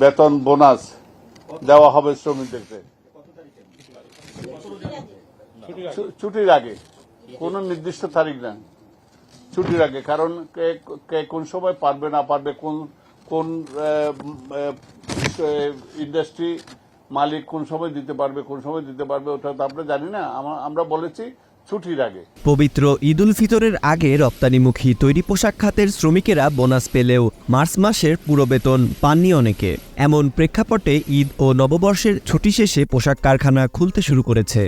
বেতন, বোনাস দেওয়া হবে শ্রমিকদেরকে। ছুটির আগে। কোনো নির্দিষ্ট তারিখ না। ছুটির আগে, কারণ কে কোন সময় পারবে না পারবে, কোন কোন ইন্ডাস্ট্রি মালিক কোন সময় দিতে পারবে, কোন সময় দিতে পারবে, ওটা তো আমরা জানি না। আমরা বলেছি ছুটির আগে। পবিত্র ঈদ উল ফিতরের আগে রপ্তানিমুখী তৈরি পোশাক খাতের শ্রমিকেরা বোনাস পেলেও মার্চ মাসের পুরো বেতন পাননি অনেকে। এমন প্রেক্ষাপটে ঈদ ও নববর্ষের ছুটি শেষে পোশাক কারখানা খুলতে শুরু করেছে।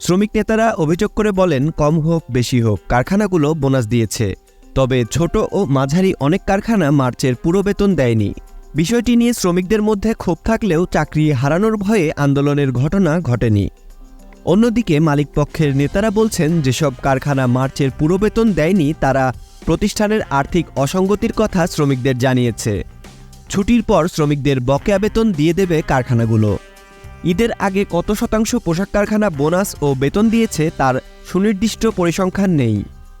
শ্রমিক নেতারা অভিযোগ করে বলেন, কম হোক, বেশি হোক, কারখানাগুলো বোনাস দিয়েছে। তবে ছোট ও মাঝারি অনেক কারখানা মার্চের পুরো বেতন দেয়নি। বিষয়টি নিয়ে শ্রমিকদের মধ্যে ক্ষোভ থাকলেও চাকরি হারানোর ভয়ে আন্দোলনের ঘটনা ঘটেনি। অন্যদিকে মালিকপক্ষের নেতারা বলছেন, যেসব কারখানা মার্চের পুরো বেতন দেয়নি, তারা প্রতিষ্ঠানের আর্থিক অসঙ্গতির কথা শ্রমিকদের জানিয়েছে। ছুটির পর শ্রমিকদের বকেয়া বেতন দিয়ে দেবে কারখানাগুলো। ঈদের আগে কত শতাংশ পোশাক কারখানা বোনাস ও বেতন দিয়েছে, তার সুনির্দিষ্ট পরিসংখ্যান নেই।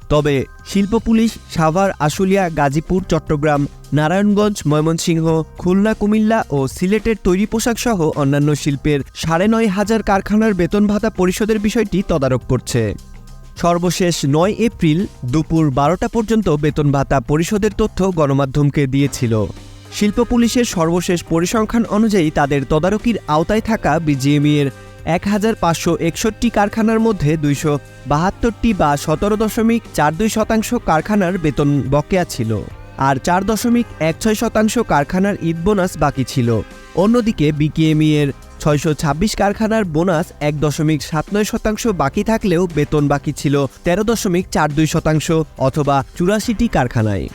তবে শিল্প পুলিশ সাভার, আশুলিয়া, গাজীপুর, চট্টগ্রাম, নারায়ণগঞ্জ, ময়মনসিংহ, খুলনা, কুমিল্লা ও সিলেটের তৈরি পোশাক সহ অন্যান্য শিল্পের সাড়ে নয় হাজার কারখানার বেতন ভাতা পরিশোধের বিষয়টি তদারক করছে। সর্বশেষ নয় এপ্রিল দুপুর বারোটা পর্যন্ত বেতন ভাতা পরিশোধের তথ্য গণমাধ্যমকে দিয়েছিল। শিল্প পুলিশের সর্বশেষ পরিসংখ্যান অনুযায়ী তাদের তদারকির আওতায় থাকা বিজিএমই এর এক হাজার পাঁচশো একষট্টি কারখানার মধ্যে দুইশো বাহাত্তরটি বা সতেরো দশমিক চার দুই শতাংশ কারখানার বেতন বকেয়া ছিল, আর চার দশমিক এক ছয় শতাংশ কারখানার ঈদ বোনাস বাকি ছিল। অন্যদিকে বিকেএমই এর ছয়শো ছাব্বিশ কারখানার বোনাস এক দশমিক সাত নয় শতাংশ বাকি থাকলেও বেতন বাকি ছিল তেরো দশমিক চার দুই শতাংশ অথবা চুরাশিটি কারখানায়।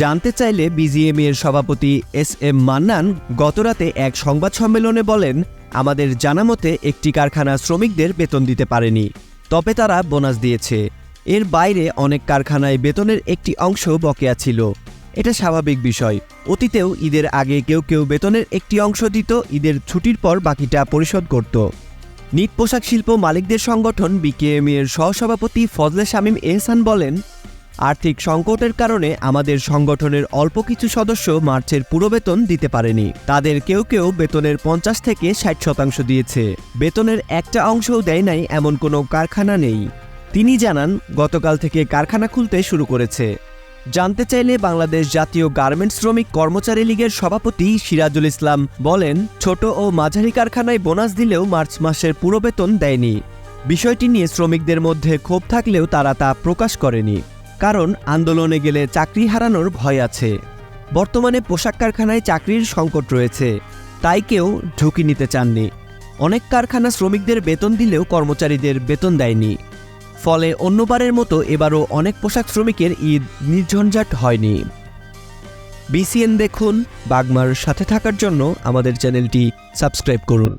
জানতে চাইলে বিজিএমই এর সভাপতি এস এম মান্নান গতরাতে এক সংবাদ সম্মেলনে বলেন আমাদের জানামতে একটি কারখানা শ্রমিকদের বেতন দিতে পারেনি, তবে তারা বোনাস দিয়েছে। এর বাইরে অনেক কারখানায় বেতনের একটি অংশ বকেয়া ছিল। এটা স্বাভাবিক বিষয়। অতীতেও ঈদের আগে কেউ কেউ বেতনের একটি অংশ দিত, ঈদের ছুটির পর বাকিটা পরিশোধ করত। নিট পোশাক শিল্প মালিকদের সংগঠন বিকেএমই এর সহসভাপতি ফজলে শামীম এহসান বলেন আর্থিক সংকটের কারণে আমাদের সংগঠনের অল্প কিছু সদস্য মার্চের পুরো বেতন দিতে পারেনি। তাদের কেউ কেউ বেতনের পঞ্চাশ থেকে ষাট শতাংশ দিয়েছে। বেতনের একটা অংশও দেয় নাই এমন কোনো কারখানা নেই। তিনি জানান, গতকাল থেকে কারখানা খুলতে শুরু করেছে। জানতে চাইলে বাংলাদেশ জাতীয় গার্মেন্টস শ্রমিক কর্মচারী লীগের সভাপতি সিরাজুল ইসলাম বলেন, ছোট ও মাঝারি কারখানায় বোনাস দিলেও মার্চ মাসের পুরো বেতন দেয়নি। বিষয়টি নিয়ে শ্রমিকদের মধ্যে ক্ষোভ থাকলেও তারা তা প্রকাশ করেনি। কারণ আন্দোলনে গেলে চাকরি হারানোর ভয় আছে। বর্তমানে পোশাক কারখানায় চাকরির সংকট রয়েছে, তাই কেউ ঝুঁকি নিতে চাননি। অনেক কারখানা শ্রমিকদের বেতন দিলেও কর্মচারীদের বেতন দেয়নি। ফলে অন্যবারের মতো এবারও অনেক পোশাক শ্রমিকের ঈদ নির্ঝঞ্ঝাট হয়নি। বিসিএন দেখুন, বাগমার সাথে থাকার জন্য আমাদের চ্যানেলটি সাবস্ক্রাইব করুন।